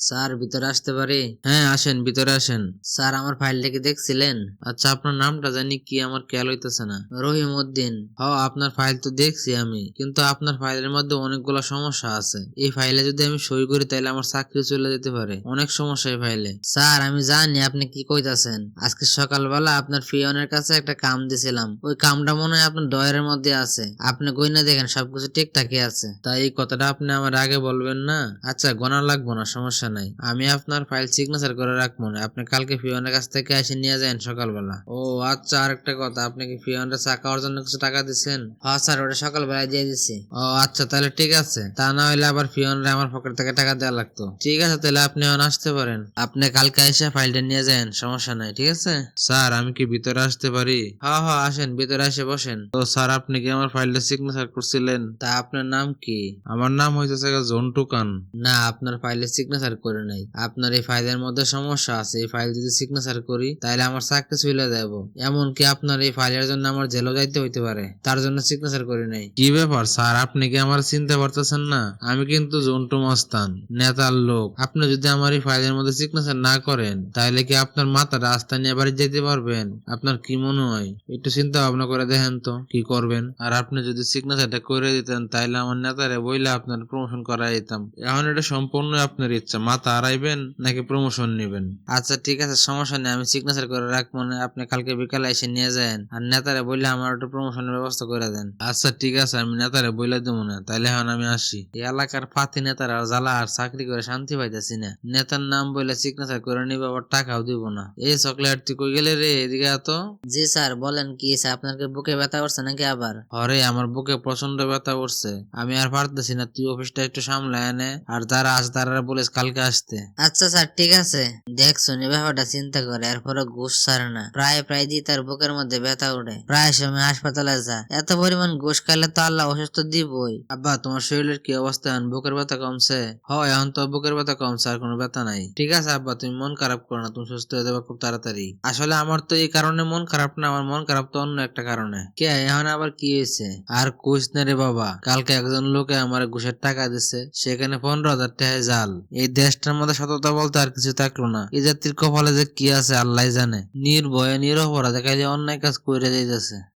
Sir, ভিতরে আসতে পারি? হ্যাঁ আসেন, ভিতরে আসেন। স্যার, আমার ফাইলটা কি দেখছিলেন? আচ্ছা আপনার নামটা জানি কি, আমার খেয়াল হইতেছে না। রহিম উদ্দিন। হ আপনার ফাইল তো দেখছি আমি, কিন্তু আপনার ফাইলের মধ্যে অনেকগুলো সমস্যা আছে। এই ফাইলে যদি আমি সই করি, তাহলে আমার চাকরি চলে যেতে পারে। অনেক সমস্যা এই ফাইলে। স্যার, আমি জানি আপনি কি কইতাছেন। আজকে সকালবেলা আপনার ফিয়নের কাছে একটা কাম দিছিলাম। ওই কামটা মনে হয় আপনার ডয়ের মধ্যে আছে। আপনি গইনা দেখেন, সবকিছু ঠিকঠাকই আছে। তাই এই কথাটা আপনি আমার আগে বলবেন না? আচ্ছা গোনা লাগবো না, সমস্যা নাই। আমি আপনার ফাইল সিগনেচার করে রাখব না। আপনি কালকে ফিওনের কাছ থেকে এসে নিয়ে যান সকালবেলা। ও আচ্ছা আরেকটা কথা। আপনি কি ফিওনটা চা খাওয়ার জন্য কিছু টাকা দিচ্ছেন? হ্যাঁ স্যার, ওটা সকালবেলা দিয়ে দিছি ও আচ্ছা তাহলে ঠিক আছে। তা না হলে আবার ফিওনরে আমার পকেট থেকে টাকা দেওয়া লাগতো। ঠিক আছে, তাহলে আপনি এখন আসতে পারেন। আপনি কালকে এসে ফাইলটা নিয়ে যান, সমস্যা নাই, ঠিক আছে? স্যার, আমি কি ভিতরে আসতে পারি? হ্যাঁ হ্যাঁ আসেন, ভিতরে এসে বসেন। তো, স্যার, আপনি কি আমার ফাইলটা সিগনেচার করছিলেন? তা আপনার নাম কি? আমার নাম হইতেছে জন্টু খান। না, আপনার ফাইলে সিগনেচার করে নাই। আপনার এই ফাইলের মধ্যে সমস্যা আছে। এই ফাইল যদি সিগনেচার করি, তাহলে আমার চাকরি চলে যাব এমনকি আপনার এই ফাইলের জন্য আমার জেলও যাইতে হইতে পারে। তার জন্য সিগনেচার করি নাই। কি ব্যাপার, স্যার? আপনি কি আমার চিনতে পারতেছেন না? আমি কিন্তু জন্টু মস্তান, নেতার লোক। আপনি যদি আমার এই ফাইলের মধ্যে সিগনেচার না করেন, তাহলে কি আপনার মাথা রাস্তা নিয়ে বাড়ি যেতে পারবেন? আপনার কি মনে হয়? একটু চিন্তা ভাবনা করে দেখেন তো, কি করবেন? আর আপনি যদি সিগনেচারটা করে দিতেন, তাহলে আমার নেতারে বইলে আপনার প্রমোশন করা যেতাম এখন এটা সম্পূর্ণ আপনার ইচ্ছা। মাথা হারাইবেন নাকি প্রমোশন নেবেন? আচ্ছা ঠিক আছে সমস্যা নেই আমি সিগনেচার করে রাখব না আপনি কালকে বিকালে এসে নিয়ে যান আর নেতারে বললে আমার একটা প্রমোশনের ব্যবস্থা করে দেন। আচ্ছা ঠিক আছে আমি নেতারে বইলে দেবো না তাইলে এখন আমি আসি। এই এলাকার পাতি নেতারা আর জ্বালা আর চাকরি করে শান্তি পাইতেছি না। নেতার নাম বলে সিগনেচার করে নিবে আবার টাকাও দিব না। এই চকলেট তুই কই গেলে রে এদিকে এত জি স্যার বলেন কি স্যার আপনার কি বুকে ব্যথা করছে নাকি আবার? হরে আমার বুকে প্রচণ্ড ব্যথা করছে। আমি আর পারতেছি না তুই অফিসটা একটু সামলায় এনে আর যারা আস তারা বলিস কালকে আসতে। আচ্ছা স্যার ঠিক আছে। দেখ নি ব্যাপারটা চিন্তা করে এরপরে ঘুষ ছাড়ে না। প্রায় প্রায় দিয়ে তার বুকের মধ্যে ব্যথা উঠে প্রায় সময় হাসপাতালে যা এত পরিমাণ ঘুষ খাইলে তো আল্লাহ অসুস্থ দিবই। আব্বা তোমার শরীরের কি অবস্থা? এখন বুকের ব্যথা কমছে? হয় এখন তো বুকের ব্যথা কমছে আর কোনো ব্যথা নাই। ঠিক আছে আব্বা তুমি মন খারাপ করো না তুমি সুস্থ হয়ে যাবে খুব তাড়াতাড়ি। আসলে আমার তো এই কারণে মন খারাপ না আমার মন খারাপ তো অন্য একটা কারণে। কে এখন আবার কি হয়েছে? আর কুছ না রে বাবা কালকে একজন লোকে আমার ঘুষের টাকা দিছে সেখানে পনেরো হাজার টাকা জাল। এই দেশটার মধ্যে সততা বলতে আর কিছু থাকল না। এই জাতির কপালে যে কি আছে আল্লাহ জানে। নির্ভয়ে, নিরপরাধে খাইলে অন্যায় কাজ করে যাইতেছে।